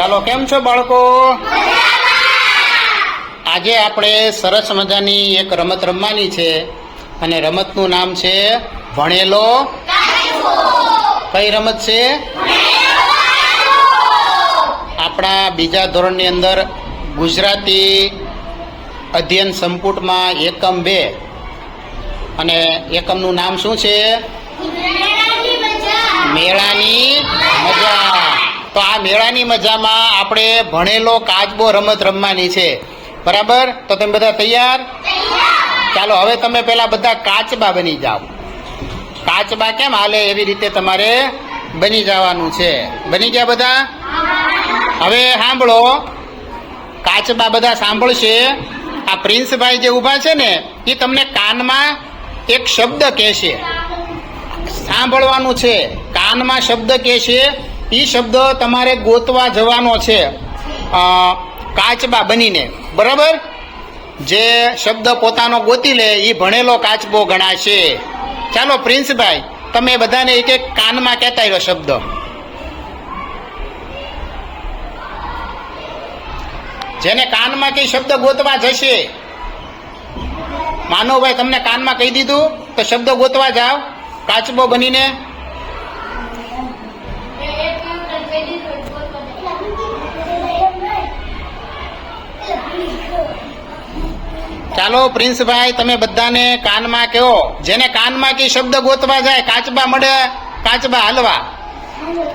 ચાલો કેમ છો બાળકો? આજે આપણે સરસ મજાની એક રમત રમવાની છે અને રમતનું નામ છે ભણેલો કઈ રમત છે? આપણા બીજા ધોરણની અંદર ગુજરાતી અધ્યયન સંપુટમાં એકમ બે. અને એકમનું નામ શું છે? મેળાની મજા. તો આ મેળાની મજામાં આપણે ભણેલો કાચબો રમત રમવાની છે. બરાબર? તો તમે બધા તૈયાર? ચાલો હવે તમે પેલા બધા કાચબા બની જાઓ. કાચબા કેમ હાલે એવી રીતે તમારે બની જવાનું છે. બની ગયા બધા? હવે સાંભળો. કાચબા બધા સાંભળશે. આ પ્રિન્સભાઈ જે ઊભા છે ને એ તમને કાનમાં એક શબ્દ કહેશે. સાંભળવાનું છે. કાનમાં શબ્દ કે છે એ શબ્દ તમારે ગોતવા જવાનો છે કાચબા બનીને. બરાબર? જે શબ્દ પોતાનો ગોતી લે એ ભણેલો કાચબો ગણાશે. ચાલો, પ્રિન્સભાઈ, તમે બધાને એક એક કાનમાં કહેતા રહ્યો શબ્દ. જેને કાનમાં કઈ શબ્દ ગોતવા જશે? માનવભાઈ, તમને કાનમાં કહી દીધું? તો શબ્દ ગોતવા જાઓ. કાચબો બનીને ચાલો પ્રિન્સભાઈ, તમે બધાને કાનમાં કહો. જેને કાનમાં કઈ શબ્દ ગોતવા જાય, કાચબા મળે, કાચબા હાલવા.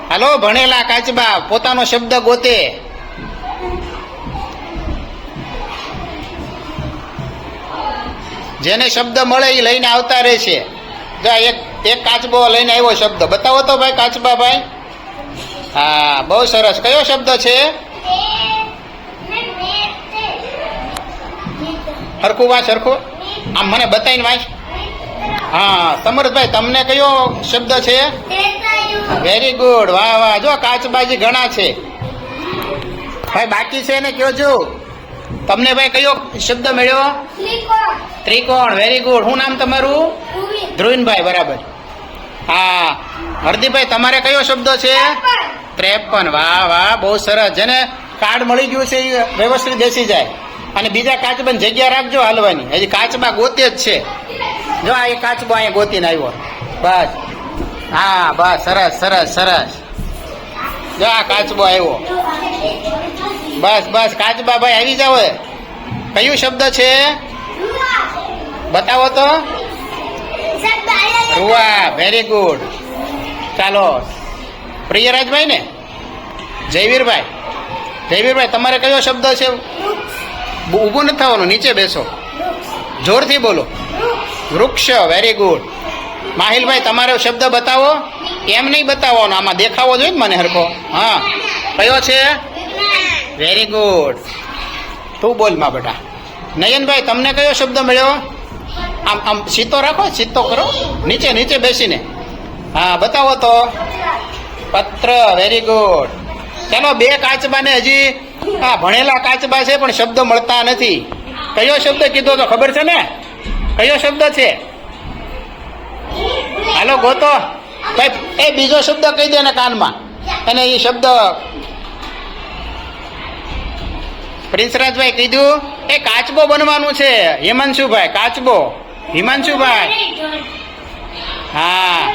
હાલો, ભણેલા કાચબા, પોતાનો શબ્દ ગોતે. જેને શબ્દ મળે એ લઈને આવતા રહેશે જો આ એક એક કાચબો લઈને આવ્યો શબ્દ. બતાવો તો ભાઈ કાચબા ભાઈ. હા, બહુ સરસ. કયો શબ્દ છે? હરખું વાંચ હરખું આમ મને બતાવીને વાંચ. હા સમર્થભાઈ તમને કયો શબ્દ છે? વેરી ગુડ વાહ વાહ. જો કાચબાજી ઘણા છે. ભાઈ, બાકી છે ને, કયો છો? તમને ભાઈ કયો શબ્દ મળ્યો? ત્રિકોણ. વેરી ગુડ શું નામ તમારું? ધ્રુવીનભાઈ, બરાબર. હા. હરદીપભાઈ, તમારે કયો શબ્દ છે? ત્રેપન. વાહ વાહ. બહુ સરસ. જેને કાર્ડ મળી ગયું છે એ વ્યવસ્થિત બેસી જાય. અને બીજા કાચબાની જગ્યા રાખજો હાલવાની. હજી કાચબા ગોતે જ છે. જો આ એ કાચબો અહીંયા ગોતીને આવ્યો. બસ. હા, બસ. સરસ સરસ સરસ. જો આ કાચબો આવ્યો. બસ બસ. કાચબા ભાઈ, આવી જાવ. કયું શબ્દ છે? બતાવો તો. રૂવા. વેરી ગુડ ચાલો. પ્રિયરાજભાઈ ને? જયવીરભાઈ. જયવીરભાઈ, તમારે કયો શબ્દ છે? ઊભું નથી થવાનું, નીચે બેસો. જોરથી બોલો. વૃક્ષ વેરી ગુડ માહિલભાઈ, તમારો શબ્દ બતાવો? એમ નહીં બતાવવાનો, આમાં દેખાવો જોઈએ મને હરખો. હા. કયો છે? વેરી ગુડ તું બોલમાં બેટા. નયનભાઈ, તમને કયો શબ્દ મળ્યો? આમ આમ, સીતો રાખો, સીતો કરો. નીચે નીચે બેસીને. હા, બતાવો તો. પત્ર વેરી ગુડ ચાલો, બે કાચબાને હજી હા, ભણેલા કાચબા છે, પણ શબ્દ મળતા નથી. કયો શબ્દ કીધો તો ખબર છે ને? કયો શબ્દ છે? હાલો, ગોતો. ભાઈ, એ બીજો શબ્દ કહી દે ને કાનમાં. અને એ શબ્દ પ્રિન્સરાજભાઈ કીધું, એ કાચબો બનવાનું છે, હિમાંશુભાઈ, કાચબો. હિમાંશુભાઈ. હા.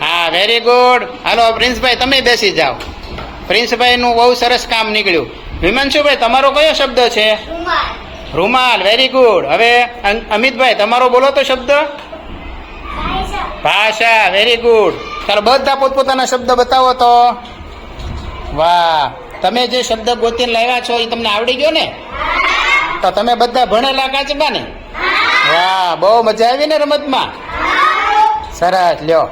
હા વેરી ગુડ હાલો, પ્રિન્સભાઈ, તમે બેસી જાઓ. પ્રિન્સભાઈનું બહુ સરસ કામ નીકળ્યું. હિમાંશુભાઈ તમારો કયો શબ્દ છે? રૂમાલ. વેરી ગુડ હવે અમિતભાઈ તમારો બોલો તો શબ્દ. ભાષા. વેરી ગુડ ચાલો બધા પોતપોતાના શબ્દ બતાવો તો. વાહ. તમે જે શબ્દ ગોતીને લાવ્યા છો એ તમને આવડી ગયો ને? તો તમે બધા ભણેલા કાચબા ને? વાહ બહુ મજા આવી ને રમતમાં? સરસ લ્યો.